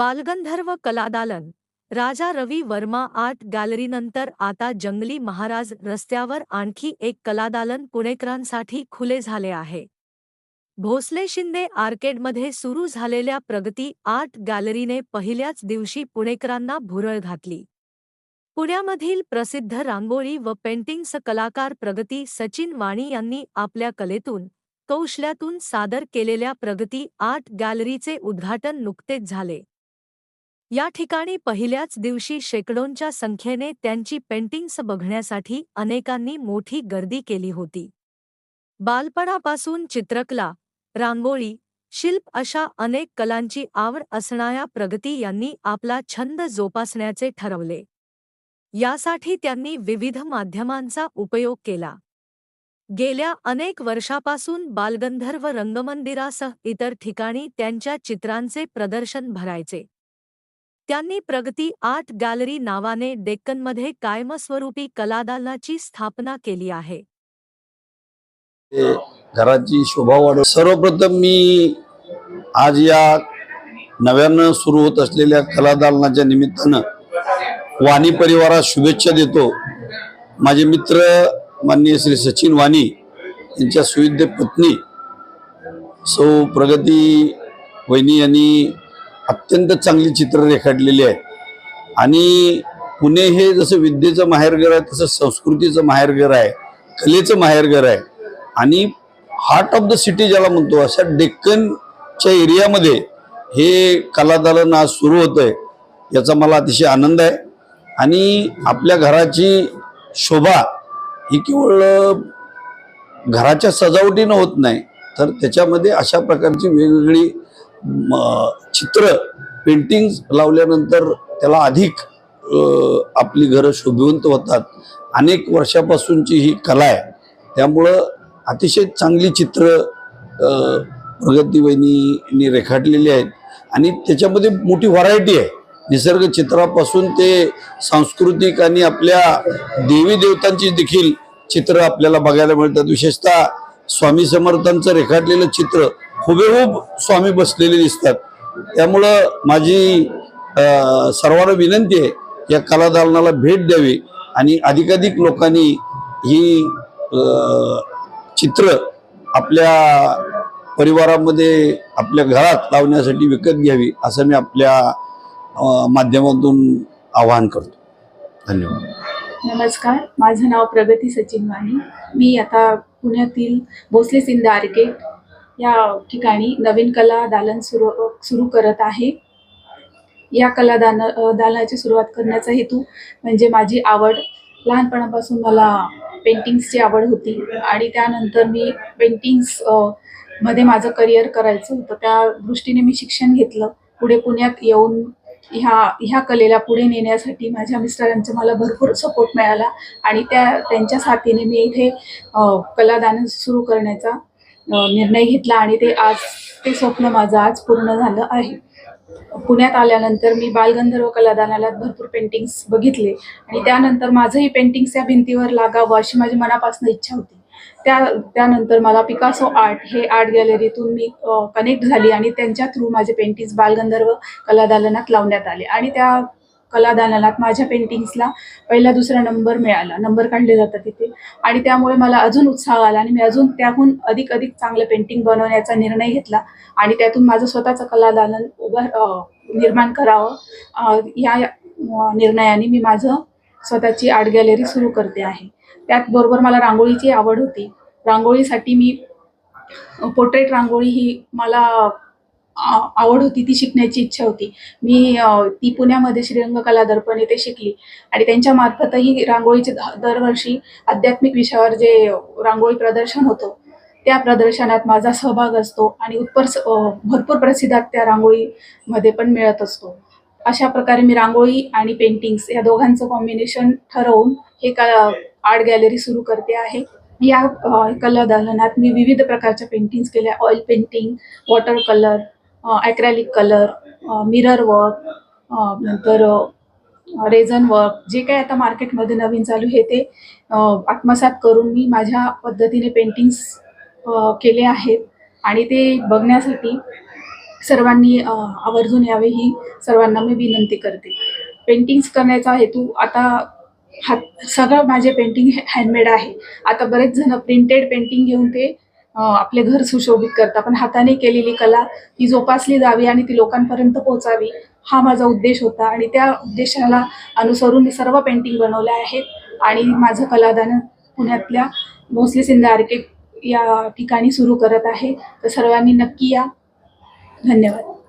Balgandharva Kaladalan. Raja Ravi Varma art गॅलरीनंतर आता जंगली महाराज रस्त्यावर आणखी एक कलादालन पुणेकरांसाठी खुले झाले आहे. भोसले शिंदे आर्केडमध्ये सुरू झालेल्या प्रगती आर्ट गॅलरीने पहिल्याच दिवशी पुणेकरांना भुरळ घातली. पुण्यामधील प्रसिद्ध रांगोळी व पेंटिंग्स कलाकार प्रगती सचिन वाणी यांनी आपल्या कलेतून कौशल्यातून सादर केलेल्या प्रगती आर्ट गॅलरीचे उद्घाटन नुकतेच झाले. या ठिकाणी पहिल्याच दिवशी शेकडोंच्या संख्येने त्यांची पेंटिंग्स बघण्यासाठी अनेकांनी मोठी गर्दी केली होती. बालपणापासून चित्रकला रांगोळी शिल्प अशा अनेक कलांची आवड असणाऱ्या प्रगती यांनी आपला छंद जोपासण्याचे ठरवले. यासाठी त्यांनी विविध माध्यमांचा उपयोग केला. गेल्या अनेक वर्षापासून बालगंधर्व रंगमंदिरासह इतर ठिकाणी त्यांच्या चित्रांचे प्रदर्शन भरायचे. त्यांनी प्रगती आर्ट गॅलरी नावाने डेक्कनमध्ये कायमस्वरूपी कलादालनाची स्थापना केली आहे. ते घराची शोभा वाढ सर्वप्रथम मी आज या नव्यानं सुरू होत असलेल्या कलादालनाच्या निमित्तानं वाणी परिवारात शुभेच्छा देतो. माझे मित्र माननीय श्री सचिन वाणी यांच्या सुविद्य पत्नी सौ प्रगती वहिनी यांनी अत्यंत चांगली चित्र रेखाटलेली आहेत आणि पुणे हे जसं विद्येचं माहेरघर आहे तसं संस्कृतीचं माहेरघर आहे कलेचं माहेरघर आहे. आणि हार्ट ऑफ द सिटी ज्याला म्हणतो अशा डेक्कनच्या एरियामध्ये हे कलादालन आज सुरू होतं आहे याचा मला अतिशय आनंद आहे. आणि आपल्या घराची शोभा ही केवळ घराच्या सजावटीनं होत नाही तर त्याच्यामध्ये अशा प्रकारची वेगवेगळी चित्र पेंटिंग्स लावल्यानंतर त्याला अधिक आपली घरं शोभिवंत होतात. अनेक वर्षापासूनची ही कला आहे. त्यामुळं अतिशय चांगली चित्र अ, रेखाटलेली आहेत. आणि त्याच्यामध्ये मोठी व्हरायटी आहे. निसर्ग चित्रापासून ते सांस्कृतिक आणि आपल्या देवी देवतांची देखील चित्र आपल्याला बघायला मिळतात. विशेषतः स्वामी समर्थांचं रेखाटलेलं चित्र हुबेहूब स्वामी बसलेले दिसतात. त्यामुळं माझी सर्वांना विनंती आहे या कलादालनाला भेट द्यावी आणि अधिकाधिक लोकांनी ही चित्र आपल्या परिवारामध्ये आपल्या घरात लावण्यासाठी विकत घ्यावी असं मी आपल्या माध्यमातून आवाहन करतो. धन्यवाद. नमस्कार माझं नाव प्रगती सचिन वाणी. मी आता पुण्यातील भोसले सिंध आर्केट या ठिकाणी नवीन कला दालन सुरू सुरू करत आहे. या कला दान दालनाची सुरुवात करण्याचा हेतू म्हणजे माझी आवड. लहानपणापासून मला पेंटिंग्सची आवड होती आणि त्यानंतर मी पेंटिंग्समध्ये माझं करिअर करायचं होतं. त्या दृष्टीने मी शिक्षण घेतलं. पुढे पुण्यात येऊन ह्या ह्या कलेला पुढे नेण्यासाठी माझ्या मिस्टरांचा मला भरपूर सपोर्ट मिळाला आणि त्या त्यांच्या साथीने मी इथे कलादान सुरू करण्याचा निर्णय घेतला आणि ते आज ते स्वप्न माझं आज पूर्ण झालं आहे. पुण्यात आल्यानंतर मी बालगंधर्व कलादानाला भरपूर पेंटिंग्स बघितले आणि त्यानंतर माझंही पेंटिंग्स या भिंतीवर लागावं अशी माझी मनापासून इच्छा होती. त्या त्यानंतर मला पिकासो आर्ट हे आर्ट गॅलरीतून मी कनेक्ट झाली आणि त्यांच्या थ्रू माझे पेंटिंग्स बालगंधर्व कलादालनात लावण्यात आले. आणि त्या कलादालनात माझ्या पेंटिंग्सला पहिला दुसरा नंबर मिळाला. नंबर काढले जातात तिथे. आणि त्यामुळे मला अजून उत्साह आला आणि मी अजून त्याहून अधिक अधिक चांगलं पेंटिंग बनवण्याचा निर्णय घेतला. आणि त्यातून माझं स्वतःचं कलादालन उभं निर्माण करावं. या निर्णयाने मी माझं स्वतःची आर्ट गॅलरी सुरू करते आहे. त्याचबरोबर मला रांगोळीची आवड होती. रांगोळीसाठी मी पोर्ट्रेट रांगोळी ही मला आवड होती ती शिकण्याची इच्छा होती. मी ती पुण्यामध्ये श्रीरंग कला दर्पण येथे शिकली. आणि त्यांच्या मार्फतही रांगोळीचे दरवर्षी आध्यात्मिक विषयावर जे रांगोळी प्रदर्शन होतं त्या प्रदर्शनात माझा सहभाग असतो आणि उत्पर भरपूर प्रसिद्धात त्या रांगोळीमध्ये पण मिळत असतो. अशा प्रकारे मी रांगोळी आणि पेंटिंग्स या दोघांचं कॉम्बिनेशन ठरवून हे का आर्ट गॅलरी सुरू करते आहे. या कला दालनात मी विविध प्रकारच्या पेंटिंग्स केल्या. Oil painting water colour acrylic colour mirror work नंतर रेझन वर्क जे काही आता मार्केटमध्ये नवीन चालू आहे ते आत्मसात करून मी माझ्या पद्धतीने पेंटिंग्स केले आहेत. आणि ते बघण्यासाठी सर्वांनी आवर्जून यावे ही सर्वांना मी विनंती करते. पेंटिंग्स करण्याचा हेतू आता हात सगळं माझे पेंटिंग हँडमेड आहे. आता बरेच जण प्रिंटेड पेंटिंग घेऊन ते आपले घर सुशोभित करतात पण हाताने केलेली कला ही जोपासली जावी आणि ती लोकांपर्यंत पोहोचावी हा माझा उद्देश होता. आणि त्या उद्देशाला अनुसरून मी सर्व पेंटिंग बनवल्या आहेत. आणि माझं कलादान पुण्यातल्या भोसले सिंध आर्किटेक्ट या ठिकाणी सुरू करत आहे. तर सर्वांनी नक्की या. धन्यवाद.